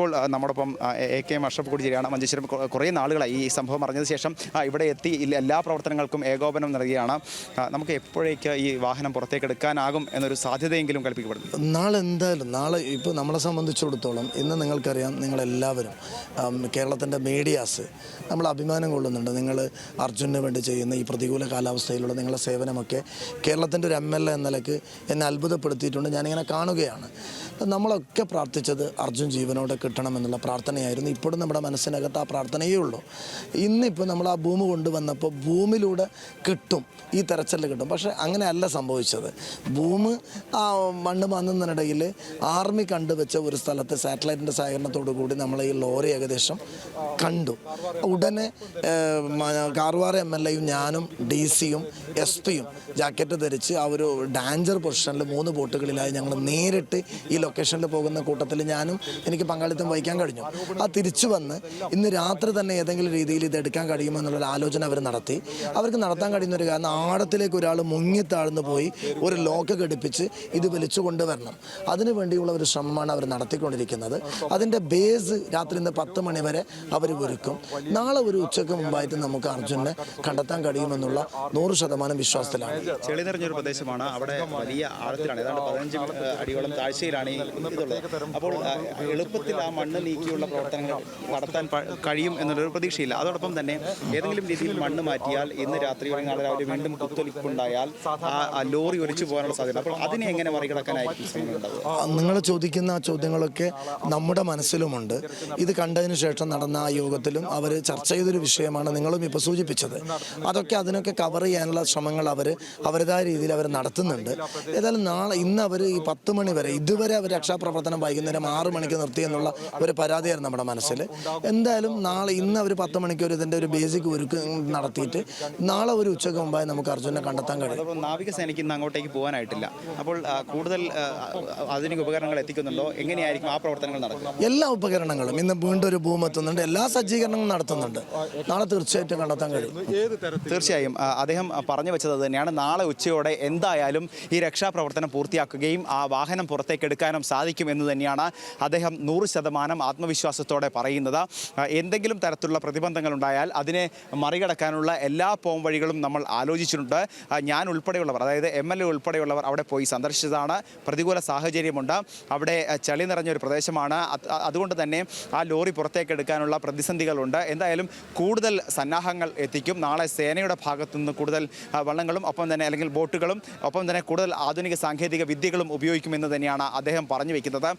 ഇപ്പോൾ നമ്മോടൊപ്പം A K M അഷപ്പ് കൂടി ശരിയാണ് മഞ്ചേശ്വരം കുറേ നാളുകളായി ഈ സംഭവം അറിഞ്ഞതിന് ശേഷം ഇവിടെ എത്തി എല്ലാ പ്രവർത്തനങ്ങൾക്കും ഏകോപനം നൽകുകയാണ്. നമുക്ക് എപ്പോഴേക്ക് ഈ വാഹനം പുറത്തേക്ക് എടുക്കാനാകും എന്നൊരു സാധ്യതയെങ്കിലും കൽപ്പിക്കപ്പെടുന്നു നാളെ എന്തായാലും നാളെ ഇപ്പോൾ നമ്മളെ സംബന്ധിച്ചിടത്തോളം ഇന്ന് നിങ്ങൾക്കറിയാം നിങ്ങളെല്ലാവരും കേരളത്തിന്റെ മീഡിയാസ് നമ്മൾ അഭിമാനം കൊള്ളുന്നുണ്ട്. നിങ്ങൾ അർജുനന് വേണ്ടി ചെയ്യുന്ന ഈ പ്രതികൂല കാലാവസ്ഥയിലുള്ള നിങ്ങളുടെ സേവനമൊക്കെ കേരളത്തിന്റെ ഒരു എം എൽ എ എന്ന നിലയ്ക്ക് എന്നെ അത്ഭുതപ്പെടുത്തിയിട്ടുണ്ട്. ഞാനിങ്ങനെ കാണുകയാണ്. നമ്മളൊക്കെ പ്രാർത്ഥിച്ചത് അർജുൻ ജീവനോടെ കിട്ടണമെന്നുള്ള പ്രാർത്ഥനയായിരുന്നു. ഇപ്പോഴും നമ്മുടെ മനസ്സിനകത്ത് ആ പ്രാർത്ഥനയേ ഉള്ളൂ. ഇന്നിപ്പോൾ നമ്മൾ ആ ഭൂമി കൊണ്ടുവന്നപ്പോൾ ഭൂമിയിലൂടെ കിട്ടും ഈ തെരച്ചിൽ കിട്ടും. പക്ഷേ അങ്ങനെയല്ല സംഭവിച്ചത്. ഭൂമി ആ മണ്ണ് മാന്നുന്നതിനിടയിൽ ആർമി കണ്ടുവെച്ച ഒരു സ്ഥലത്ത് സാറ്റലൈറ്റിന്റെ സഹകരണത്തോടു കൂടി നമ്മൾ ഈ ലോറി ഏകദേശം കണ്ടു. ഉടനെ കാർവാർ എം എൽ എയും ഞാനും ഡി സിയും എസ് പിയും ജാക്കറ്റ് ധരിച്ച് ആ ഒരു ഡാഞ്ചർ പൊസിഷനിൽ മൂന്ന് ബോട്ടുകളിലായി ഞങ്ങൾ നേരിട്ട് ഈ ലൊക്കേഷനിൽ പോകുന്ന കൂട്ടത്തിൽ ഞാനും എനിക്ക് പങ്കാളിത്തം വഹിക്കാൻ കഴിഞ്ഞു. ആ തിരിച്ചു വന്ന് ഇന്ന് രാത്രി തന്നെ ഏതെങ്കിലും രീതിയിൽ ഇത് എടുക്കാൻ കഴിയുമോ എന്നുള്ളൊരു ആലോചന അവർ നടത്തി. അവർക്ക് നടത്താൻ കഴിയുന്ന ഒരു കാരണം ആഴത്തിലേക്ക് ഒരാൾ മുങ്ങിത്താഴ്ന്നു പോയി ഒരു ലോക്ക് ഘടിപ്പിച്ച് ഇത് വലിച്ചു കൊണ്ടുവരണം. അതിനു വേണ്ടിയുള്ള ഒരു ശ്രമമാണ് അവർ നടത്തിക്കൊണ്ടിരിക്കുന്നത്. അതിന്റെ ബേസ് രാത്രി ഇന്ന് പത്ത് മണി വരെ അവർ ഒരുക്കും. നാളെ ഒരു ഉച്ചയ്ക്ക് മുമ്പായിട്ട് നമുക്ക് അർജുനെ കണ്ടെത്താൻ കഴിയുമെന്നുള്ള നൂറ് ശതമാനം വിശ്വാസത്തിലാണ്. ചെളി നിറഞ്ഞൊരു പ്രദേശമാണ്. അവിടെ വലിയ ആഴത്തിലാണ്. ഏതാണ്ട് പതിനഞ്ച് അടിയോളം താഴ്ചയിലാണ് ഈ അപ്പോൾ എളുപ്പത്തിൽ ആ മണ്ണ് നീക്കിയുള്ള പ്രവർത്തനങ്ങൾ നടത്താൻ കഴിയും എന്നുള്ളൊരു പ്രതീക്ഷയില്ല. അതോടൊപ്പം തന്നെ ഏതെങ്കിലും രീതിയിൽ മണ്ണ് മാറ്റിയാൽ ഇന്ന് രാത്രി അല്ലെങ്കിൽ നാളെ രാവിലെ വീണ്ടും കുത്തൊലിപ്പുണ്ടായാൽ ആ ലോറി ഒലിച്ചു പോകാനുള്ള സാധ്യത. അപ്പോൾ അതിനെ എങ്ങനെ മറികടക്കാനായിരിക്കും നിങ്ങൾ ചോദിക്കുന്ന ആ ചോദ്യങ്ങളൊക്കെ നമ്മുടെ മനസ്സിലുമുണ്ട്. ഇത് കണ്ടതിന് ശേഷം നടന്ന ആ യോഗത്തിലും അവർ ചർച്ച ചെയ്തൊരു വിഷയമാണ് നിങ്ങളും ഇപ്പോൾ സൂചിപ്പിച്ചത്. അതൊക്കെ അതിനൊക്കെ കവർ ചെയ്യാനുള്ള ശ്രമങ്ങൾ അവർ അവരുടേതായ രീതിയിൽ അവർ നടത്തുന്നുണ്ട്. ഏതായാലും നാളെ ഇന്ന് അവർ ഈ പത്ത് മണി വരെ ഇതുവരെ അവർ രക്ഷാപ്രവർത്തനം വൈകുന്നേരം ആറ് മണിക്ക് നിർത്തി എന്നുള്ള ഒരു പരാതിയായിരുന്നു നമ്മുടെ മനസ്സിൽ. എന്തായാലും നാളെ ഇന്ന് അവർ പത്ത് മണിക്ക് ഒരു ഇതിന്റെ ഒരു ബേസിക് ഒരുക്ക് നടത്തിയിട്ട് നാളെ ഒരു ഉച്ചയ്ക്ക് മുമ്പായി നമുക്ക് അർജുനെ കണ്ടെത്താൻ കഴിയും. നാവികസേനയ്ക്ക് ഇന്ന് അങ്ങോട്ടേക്ക് പോകാനായിട്ടില്ല. അപ്പോൾ കൂടുതൽ ആധുനിക ഉപകരണങ്ങൾ എത്തിക്കുന്നുണ്ടോ? എങ്ങനെയായിരിക്കും ആ പ്രവർത്തനങ്ങൾ നടക്കുന്നത്? എല്ലാ ഉപകരണങ്ങളും ഇന്ന് വീണ്ടും ഒരു ഭൂമി എത്തുന്നുണ്ട്. എല്ലാ സജ്ജീകരണങ്ങളും നടത്തുന്നുണ്ട്. നാളെ തീർച്ചയായിട്ടും കണ്ടെത്താൻ കഴിയും. തീർച്ചയായും അദ്ദേഹം പറഞ്ഞു വെച്ചത് തന്നെയാണ്. നാളെ ഉച്ചയോടെ എന്തായാലും ഈ രക്ഷാപ്രവർത്തനം പൂർത്തിയാക്കുകയും ആ വാഹനം പുറത്തേക്ക് എടുക്കാനും സാധിക്കും എന്ന് തന്നെയാണ് അദ്ദേഹം നൂറ് ശതമാനം ആത്മവിശ്വാസത്തോടെ പറയുന്നത്. എന്തെങ്കിലും തരത്തിലുള്ള പ്രതിബന്ധങ്ങൾ ഉണ്ടായാൽ അതിനെ മറികടക്കാനുള്ള എല്ലാ പോം വഴികളും നമ്മൾ ആലോചിച്ചിട്ടുണ്ട്. ഞാൻ ഉൾപ്പെടെയുള്ളവർ അതായത് എം എൽ എ ഉൾപ്പെടെയുള്ളവർ അവിടെ പോയി സന്ദർശിച്ചതാണ്. പ്രതികൂല സാഹചര്യമുണ്ട്. അവിടെ ചളി നിറഞ്ഞൊരു പ്രദേശമാണ്. അതുകൊണ്ട് തന്നെ ആ ലോറി പുറത്തേക്ക് എടുക്കാനുള്ള പ്രതിസന്ധികളുണ്ട്. എന്തായാലും കൂടുതൽ സന്നാഹങ്ങൾ എത്തിക്കും. നാളെ സേനയുടെ ഭാഗത്തു നിന്ന് കൂടുതൽ വള്ളങ്ങളും ഒപ്പം തന്നെ അല്ലെങ്കിൽ ബോട്ടുകളും ഒപ്പം തന്നെ കൂടുതൽ ആധുനിക സാങ്കേതിക വിദ്യകളും ഉപയോഗിക്കുമെന്ന് തന്നെയാണ് അദ്ദേഹം പറഞ്ഞു വയ്ക്കുന്നത്